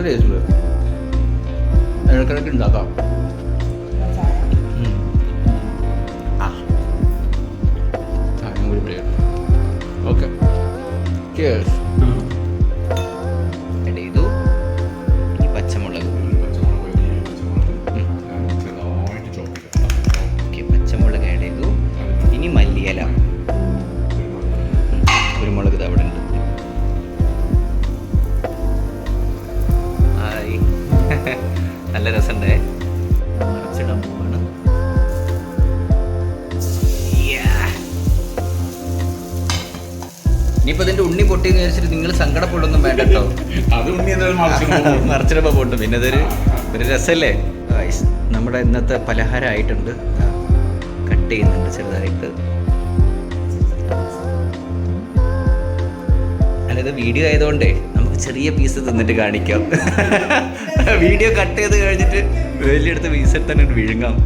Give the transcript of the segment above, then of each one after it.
നല്ല ടേസ്റ്റുള്ള ഇടയ്ക്കിടയ്ക്ക് ഉണ്ടാക്കാം. ആ. കൂടി പ്രിയ ഓക്കെ ചേഴ്സ് ഇനിയിപ്പോ പൊട്ടി എന്ന് വിചാരിച്ചിട്ട് നിങ്ങൾ സങ്കടപ്പെടൊന്നും വേണ്ട കേട്ടോ ഉണ്ണി. മറിച്ചിടുമ്പോൾ പൊട്ടും. പിന്നെ അതൊരു ഒരു രസമല്ലേ നമ്മുടെ ഇന്നത്തെ പലഹാരമായിട്ടുണ്ട് കട്ട് ചെയ്യുന്നുണ്ട് ചെറുതായിട്ട്. അല്ല വീഡിയോ ആയതുകൊണ്ടേ നമുക്ക് ചെറിയ പീസ് തിന്നിട്ട് കാണിക്കാം. വീഡിയോ കട്ട് ചെയ്ത് കഴിഞ്ഞിട്ട് വലിയെടുത്ത് പീസ് എടുത്ത് തന്നെ വിഴുങ്ങാം.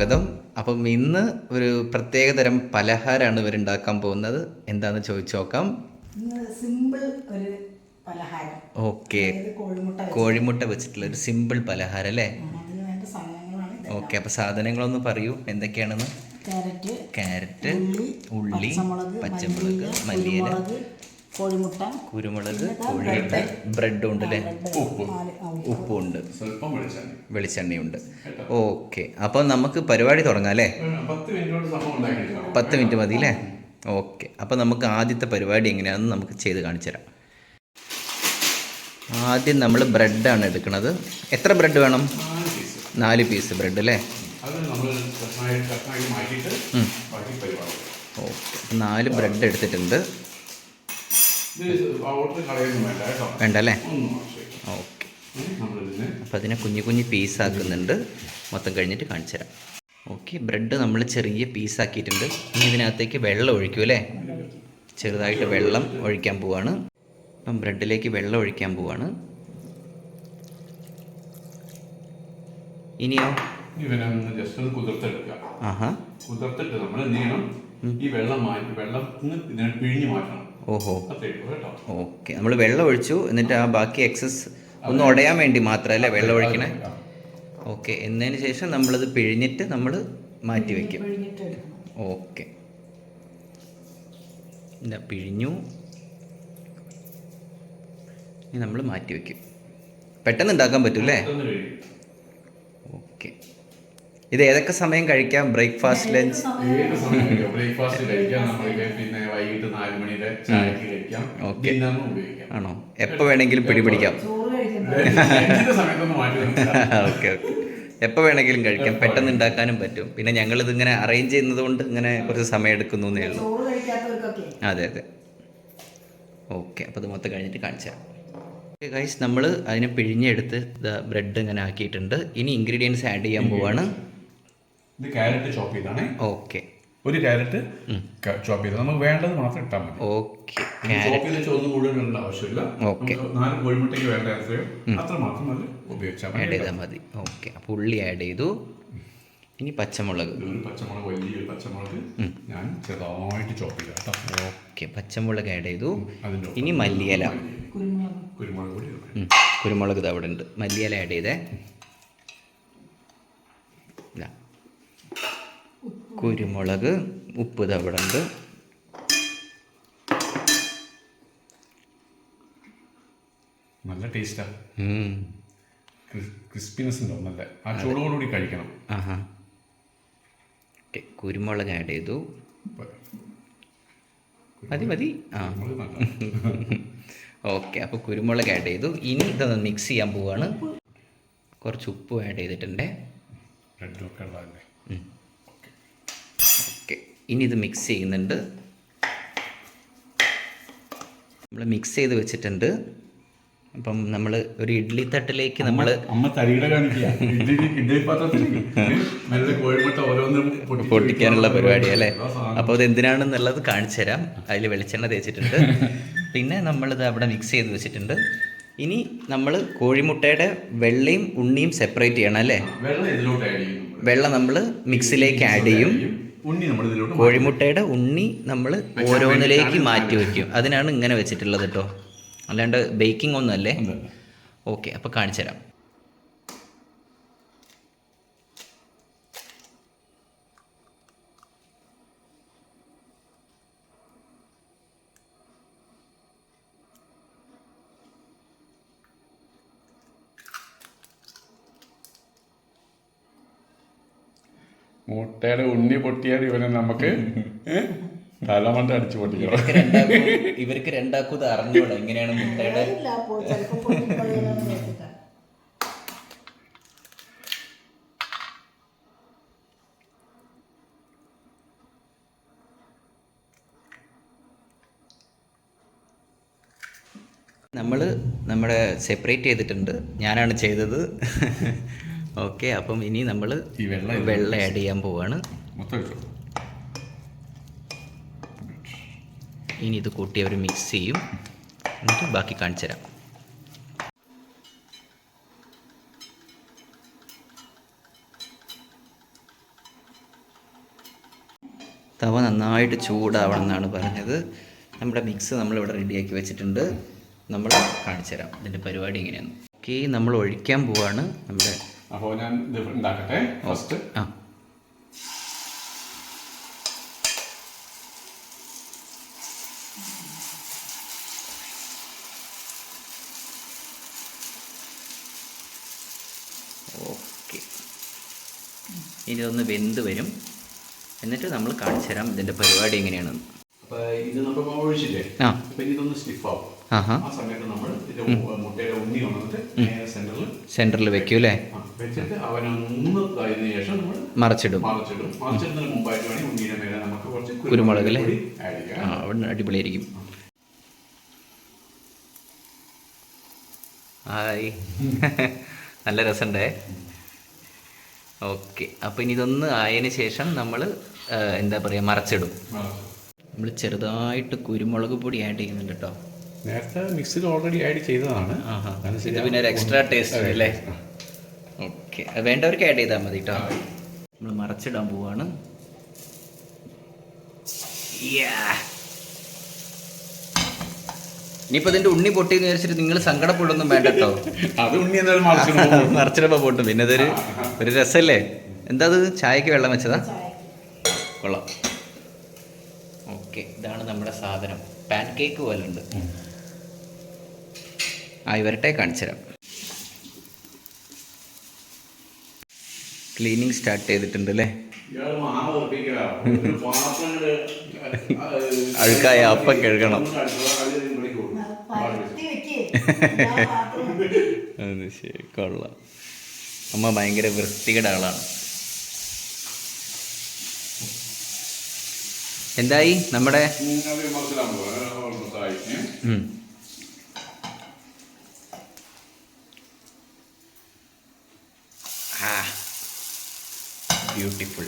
സ്വാഗതം. അപ്പം ഇന്ന് ഒരു പ്രത്യേക തരം പലഹാരമാണ് ഇവരുണ്ടാക്കാൻ പോകുന്നത്. എന്താണെന്ന് ചോദിച്ചു നോക്കാം. സിമ്പിൾ ഒരു പലഹാരം. ഓക്കെ. കോഴിമുട്ട വെച്ചിട്ടുള്ള ഒരു സിമ്പിൾ പലഹാരം അല്ലേ. ഓക്കെ അപ്പോൾ സാധനങ്ങളൊന്ന് പറയൂ. എന്തൊക്കെയാണെന്ന്? ക്യാരറ്റ് ഉള്ളി പച്ചമുളക് മല്ലിയില കോഴിമുട്ട കുരുമുളക് കോഴിമുട്ട ബ്രെഡ്. ഉണ്ട് അല്ലേ? ഉപ്പ്. ഉണ്ട് വെളിച്ചെണ്ണയുണ്ട്. ഓക്കെ. അപ്പോൾ നമുക്ക് പരിപാടി തുടങ്ങാം അല്ലേ? പത്ത് മിനിറ്റ് മതി അല്ലേ? ഓക്കെ. അപ്പോൾ നമുക്ക് ആദ്യത്തെ പരിപാടി എങ്ങനെയാണെന്ന് നമുക്ക് ചെയ്ത് കാണിച്ചു തരാം. ആദ്യം നമ്മൾ ബ്രെഡാണ് എടുക്കുന്നത്. എത്ര ബ്രെഡ് വേണം? നാല് പീസ്. ബ്രെഡ് അല്ലേ? ഓക്കെ. നാല് ബ്രെഡ് എടുത്തിട്ടുണ്ട്. വേണ്ട അല്ലേ ഓക്കെ. അപ്പം അപ്പോൾ അതിനെ കുഞ്ഞു കുഞ്ഞു പീസാക്കുന്നുണ്ട്. മൊത്തം കഴിഞ്ഞിട്ട് കാണിച്ചു തരാം. ഓക്കെ ബ്രെഡ് നമ്മൾ ചെറിയ പീസാക്കിയിട്ടുണ്ട്. ഇനി ഇതിനകത്തേക്ക് വെള്ളം ഒഴിക്കും അല്ലേ? ചെറുതായിട്ട് വെള്ളം ഒഴിക്കാൻ പോവാണ്. അപ്പം ബ്രെഡിലേക്ക് വെള്ളം ഒഴിക്കാൻ പോവാണ്. ഇനിയോ? ആഹാ. കുതിർത്തിട്ട് നമ്മൾ എന്ത് ചെയ്യണം? ഈ വെള്ളം മാറ്റി വെള്ളം പിഴിഞ്ഞ് മാറ്റണം. ഓഹോ. ഓക്കെ. നമ്മൾ വെള്ളം ഒഴിച്ചു. എന്നിട്ട് ആ ബാക്കി എക്സസ് ഒന്ന് ഉടയാൻ വേണ്ടി മാത്രം അല്ലേ വെള്ളം ഒഴിക്കണേ. ഓക്കെ. എന്നതിന് ശേഷം നമ്മളത് പിഴിഞ്ഞിട്ട് നമ്മൾ മാറ്റി വയ്ക്കും പിഴിഞ്ഞിട്ട് എടുക്കണം ഓക്കെ. ഇതാ പിഴിഞ്ഞു. ഇനി നമ്മൾ മാറ്റി വയ്ക്കും പെട്ടെന്ന് ഉണ്ടാക്കാൻ പറ്റൂല്ലേ? ഓക്കെ. ഇത് ഏതൊക്കെ സമയം കഴിക്കാം? Breakfast lunch? ഏത് സമയം ബ്രേക്ക്ഫാസ്റ്റ് കഴിക്കാം പിന്നെ വൈകിട്ട് നാല് മണിയുടെ ചായക്ക് കഴിക്കാം. ഓക്കെ. ഉപയോഗിക്കാം. ആണോ? എപ്പോൾ വേണമെങ്കിലും പിടിപിടിക്കാം. Okay okay. എപ്പോൾ വേണമെങ്കിലും കഴിക്കാം. പെട്ടെന്ന് ഉണ്ടാക്കാനും പറ്റും. പിന്നെ ഞങ്ങളിത് ഇങ്ങനെ അറേഞ്ച് ചെയ്യുന്നത് കൊണ്ട് ഇങ്ങനെ കുറച്ച് സമയം എടുക്കുന്നു എന്നേ ഉള്ളൂ. കഴിക്കാത്തവർക്കൊക്കെ. അതെ അതെ. ഓക്കെ അപ്പോൾ ഇത് മൊത്തം കഴിഞ്ഞിട്ട് കാണിച്ചു തരാം. ഓക്കെ ഗൈസ് നമ്മൾ അതിനെ പിഴിഞ്ഞെടുത്ത് ബ്രെഡ് ഇങ്ങനെ ആക്കിയിട്ടുണ്ട്. ഇനി ഇൻഗ്രീഡിയൻസ് ആഡ് ചെയ്യാൻ പോവാണ്. ഇത് ക്യാരറ്റ് ചോപ്പ് ചെയ്താണ്. ഓക്കെ ഒരു ക്യാരറ്റ് ചോപ്പ് ചെയ്ത്. നമുക്ക് വേണ്ടത് മാത്രം ഇട്ടാൽ മതി. ചോപ്പ് ചെയ്ത് ഒന്നും മുഴുവൻ ഇടേണ്ട ആവശ്യമില്ല. നാല് കോഴിമുട്ടയ്ക്ക് വേണ്ട അത്ര മാത്രം അത് ഉപയോഗിച്ചാൽ ആഡ് മതി ചെയ്താൽ മതി. ഓക്കെ അപ്പോൾ ഉള്ളി ആഡ് ചെയ്തു. ഇനി പച്ചമുളക്. ഒരു പച്ചമുളക് വലിയൊരു പച്ചമുളക് ഞാൻ ചെറുതായിട്ട് ചോപ്പ് ചെയ്ത ഓക്കെ പച്ചമുളക് ആഡ് ചെയ്തു. ഇനി മല്ലിയില. കുരുമുളക് കുരുമുളക് കൂടി. കുരുമുളക് ഇത് അവിടെ ഉണ്ട്. മല്ലിയില ആഡ് ചെയ്തേ ഇതാ. കുരുമുളക് ഉപ്പ് തവിടുണ്ട് നല്ല ടേസ്റ്റാ. ക്രിസ്പിനെസ് ഉണ്ടാവും നല്ല. ആ ചൂടോടുകൂടി കഴിക്കണം. ആഹാ. ഓക്കെ കുരുമുളക് ആഡ് ചെയ്തു. മതി മതി. ആ. ഓക്കെ അപ്പോൾ കുരുമുളക് ആഡ് ചെയ്തു. ഇനി ഇതൊന്ന് മിക്സ് ചെയ്യാൻ പോവാണ്. കുറച്ച് ഉപ്പ് ആഡ് ചെയ്തിട്ടുണ്ട് ബ്രെഡും ഒക്കെ ഉള്ളതല്ലേ ഓക്കെ ഇനി ഇത് മിക്സ് ചെയ്യുന്നുണ്ട്. നമ്മൾ മിക്സ് ചെയ്ത് വെച്ചിട്ടുണ്ട്. അപ്പം നമ്മൾ ഒരു ഇഡ്ഡലി തട്ടിലേക്ക് നമ്മൾ അമ്മ തരികിട കാണിക്കുക. പൊട്ടിക്കാനുള്ള പരിപാടി അല്ലേ? അപ്പോൾ അത് എന്തിനാണെന്നുള്ളത് കാണിച്ചു തരാം. അതിൽ വെളിച്ചെണ്ണ തേച്ചിട്ടുണ്ട്. പിന്നെ നമ്മളിത് അവിടെ മിക്സ് ചെയ്ത് വെച്ചിട്ടുണ്ട്. ഇനി നമ്മൾ കോഴിമുട്ടയുടെ വെള്ളയും ഉണ്ണിയും സെപ്പറേറ്റ് ചെയ്യണം അല്ലേ? വെള്ള നമ്മൾ മിക്സിലേക്ക് ആഡ് ചെയ്യും. ഉണ്ണി നമ്മൾ ഇതിലോട്ട് കോഴിമുട്ടയുടെ ഉണ്ണി നമ്മൾ ഓരോന്നിലേക്ക് മാറ്റി വയ്ക്കും അതിനാണ് ഇങ്ങനെ വെച്ചിട്ടുള്ളത് കേട്ടോ. അല്ലാണ്ട് ബേക്കിംഗ് ഒന്നും അല്ലേ? ഓക്കെ അപ്പോൾ കാണിച്ചു തരാം മുട്ടയുടെ ഉണ്ണി പൊട്ടിയാൽ ഇവനെ നമുക്ക് തലമണ്ട അടിച്ചു പൊട്ടിക്കണം. ഇവർക്ക് രണ്ടാക്കും ഇത് അറിഞ്ഞൂടാ. എങ്ങനെയാണ് മുട്ടയുടെ നമ്മൾ നമ്മുടെ സെപ്പറേറ്റ് ചെയ്തിട്ടുണ്ട്. ഞാനാണ് ചെയ്തത്. ഓക്കെ അപ്പം ഇനി നമ്മൾ വെള്ളം ആഡ് ചെയ്യാൻ പോവാണ്. ഇനി ഇത് കൂട്ടി അവർ മിക്സ് ചെയ്യും. എന്നിട്ട് ബാക്കി കാണിച്ചു തരാം. തവ നന്നായിട്ട് ചൂടാവണം എന്നാണ് പറഞ്ഞത്. നമ്മുടെ മിക്സ് നമ്മളിവിടെ റെഡിയാക്കി വെച്ചിട്ടുണ്ട്. നമ്മൾ കാണിച്ചു തരാം ഇതിന്റെ പരിപാടി ഇങ്ങനെയാണ് ഓക്കെ നമ്മൾ ഒഴിക്കാൻ പോവാണ്. നമ്മുടെ അപ്പോൾ ഞാൻ ഇത് ഉണ്ടാക്കട്ടെ. ഫസ്റ്റ് ആ. ഓക്കെ. ഇനി ഇതൊന്ന് വെന്ത് വരും. എന്നിട്ട് നമ്മൾ കാണിച്ചു തരാം ഇതിന്റെ പരിപാടി എങ്ങനെയാണെന്ന്. അപ്പോൾ ഇത് നമ്മൾ ഒഴിച്ചില്ലേ? ആ. അപ്പം ഇതൊന്ന് സ്റ്റിഫ് ആവും. ആ സമയത്ത് നമ്മൾ മുട്ടയുടെ ഉണ്ണി വന്നിട്ട് സെന്ററിൽ സെന്ററിൽ വെക്കും അല്ലേ? വെച്ചിട്ട് മൂന്ന് കഴിഞ്ഞ ശേഷം നമ്മൾ മറച്ചിടും. മറിച്ചിടും. മറിച്ചിടുന്നതിന് മുമ്പായിട്ട് വേണമെങ്കിൽ ഉണ്ണിയുടെ മേലെ നമുക്ക് കുറച്ച് കുരുമുളക് അല്ലേ? ആ അവിടെ അടിപൊളിയായിരിക്കും. ഹായ് നല്ല രസമുണ്ടേ ഓക്കെ. അപ്പോൾ ഇനി ഇതൊന്ന് ആയതിന് ശേഷം നമ്മൾ എന്താ പറയുക മറച്ചിടും. നമ്മൾ ചെറുതായിട്ട് കുരുമുളക് പൊടി ആഡ് ചെയ്യുന്നുണ്ട് കേട്ടോ നേരത്തെ മിക്സിൽ ഓൾറെഡി ആഡ് ചെയ്തതാണ്. ഇത് പിന്നെ ഒരു എക്സ്ട്രാ ടേസ്റ്റ്. അല്ലേ? ഓക്കെ വേണ്ടവർക്ക് ആഡ് ചെയ്താൽ മതി കേട്ടോ നമ്മൾ മറച്ചിടാൻ പോവാണ്. ഇനിയിപ്പോ ഇതിന്റെ ഉണ്ണി പൊട്ടിയെന്ന് വിചാരിച്ചിട്ട് നിങ്ങൾ സങ്കടപ്പെടൊന്നും വേണ്ട കേട്ടോ അത് ഉണ്ണി എന്തായാലും മറിച്ചിടും മറച്ചിടപ്പോ പൊട്ടും. പിന്നെ അതൊരു ഒരു രസമല്ലേ എന്താ അത്? ചായക്ക് വെള്ളം വെച്ചതാ. കൊള്ളാം. ഓക്കെ ഇതാണ് നമ്മുടെ സാധനം. പാൻ കേക്ക് പോലെ ഉണ്ട്. ആ വരട്ടെ കാണിച്ചു തരാം ക്ലീനിങ് സ്റ്റാർട്ട് ചെയ്തിട്ടുണ്ട് അല്ലേ അഴുക്കായ അപ്പം കഴുകണം. അത് ശരി കൊള്ളാം. അമ്മ ഭയങ്കര വൃത്തികേട് ആളാണ്. എന്തായി നമ്മുടെ ഉം, അത് മനസ്സിലാവും. അത് almost ആയി. ഏ? ബ്യൂട്ടിഫുൾ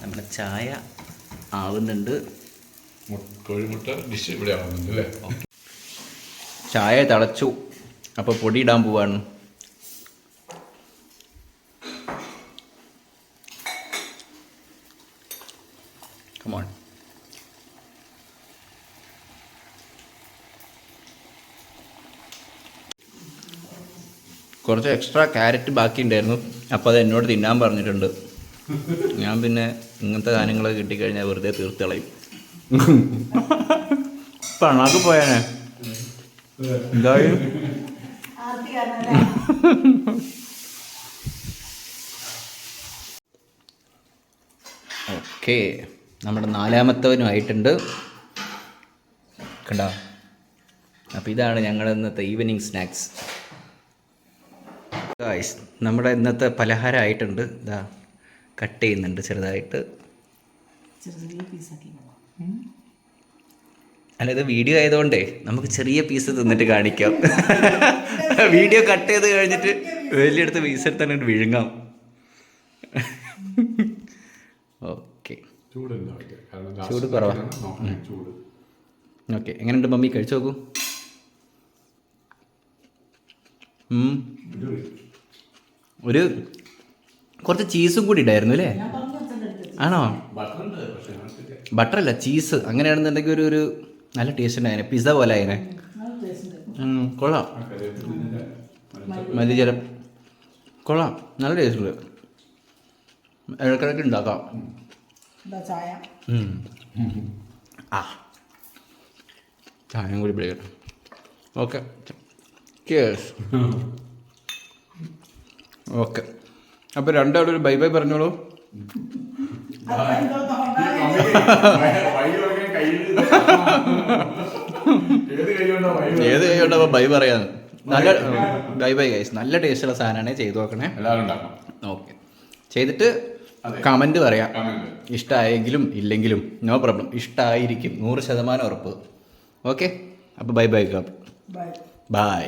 നമ്മുടെ ചായ ആവുന്നുണ്ട്. കോഴിമുട്ട ഡിഷ് ഇവിടെ ആവുന്നുണ്ട് അല്ലേ? ചായ തിളച്ചു. അപ്പോൾ പൊടി ഇടാൻ പോവാണ്. കുറച്ച് എക്സ്ട്രാ ക്യാരറ്റ് ബാക്കി ഉണ്ടായിരുന്നു അപ്പോൾ അത് എന്നോട് തിന്നാൻ പറഞ്ഞിട്ടുണ്ട്. ഞാൻ പിന്നെ ഇങ്ങനത്തെ സാധനങ്ങളൊക്കെ കിട്ടിക്കഴിഞ്ഞാൽ വെറുതെ തീർത്ത് കളയും പണാക്ക് പോയാനെ. എന്തായി? ഓക്കെ. നമ്മുടെ നാലാമത്തവനും ആയിട്ടുണ്ട്. കണ്ടോ? അപ്പോൾ ഇതാണ് ഞങ്ങളുടെ ഇന്നത്തെ ഈവനിങ് സ്നാക്സ് ഗായ്സ് നമ്മുടെ ഇന്നത്തെ പലഹാരം ആയിട്ടുണ്ട് ഇതാ കട്ട് ചെയ്യുന്നുണ്ട് ചെറുതായിട്ട്. അല്ല ഇത് വീഡിയോ ആയതുകൊണ്ടേ നമുക്ക് ചെറിയ പീസ് തിന്നിട്ട് കാണിക്കാം. വീഡിയോ കട്ട് ചെയ്ത് കഴിഞ്ഞിട്ട് വലിയടുത്ത് പീസ് തന്നെ വിഴുങ്ങാം. ഓക്കെ ചൂട് കുറവാ. ഓക്കെ എങ്ങനെയുണ്ട് മമ്മി? കഴിച്ചു നോക്കൂ. ഉം. അടിപൊളി. ഒരു കുറച്ച് ചീസും കൂടി ഇടായിരുന്നു അല്ലേ? ഞാൻ പറഞ്ഞു ആണോ. ബട്ടർ അല്ല ചീസ് അങ്ങനെയാണെന്നുണ്ടെങ്കിൽ ഒരു ഒരു നല്ല ടേസ്റ്റ് ഉണ്ടായേനെ. പിസ്സ പോലെ ആയിരുന്നേ കൊള്ളാം. മല്ലിജലം കൊള്ളാം. നല്ല ടേസ്റ്റ് ഉണ്ട്. ഇടക്കിടക്ക് ഉണ്ടാക്കാം. ആ ചായ. ആ. ചായം കൂടി പിടിക്കട്ടെ. ഓക്കെ. Case okay. അപ്പോൾ രണ്ടാളും ഒരു ബൈ ബൈ പറഞ്ഞോളൂ. ഏത് കൈ കൊണ്ടാ ബൈ പറയാന്ന് നല്ല ബൈ ബൈ ഗൈസ് നല്ല ടേസ്റ്റുള്ള സാധനമാണ് ചെയ്തു നോക്കണേ. ഓക്കെ. ചെയ്തിട്ട് കമന്റ് കമന്റ് പറയാം ഇഷ്ടമായെങ്കിലും ഇല്ലെങ്കിലും നോ പ്രോബ്ലം. ഇഷ്ടമായിരിക്കും നൂറ് ശതമാനം ഉറപ്പ്. ഓക്കെ? അപ്പോൾ ബൈ ബൈ കാപ്പ് ബൈ.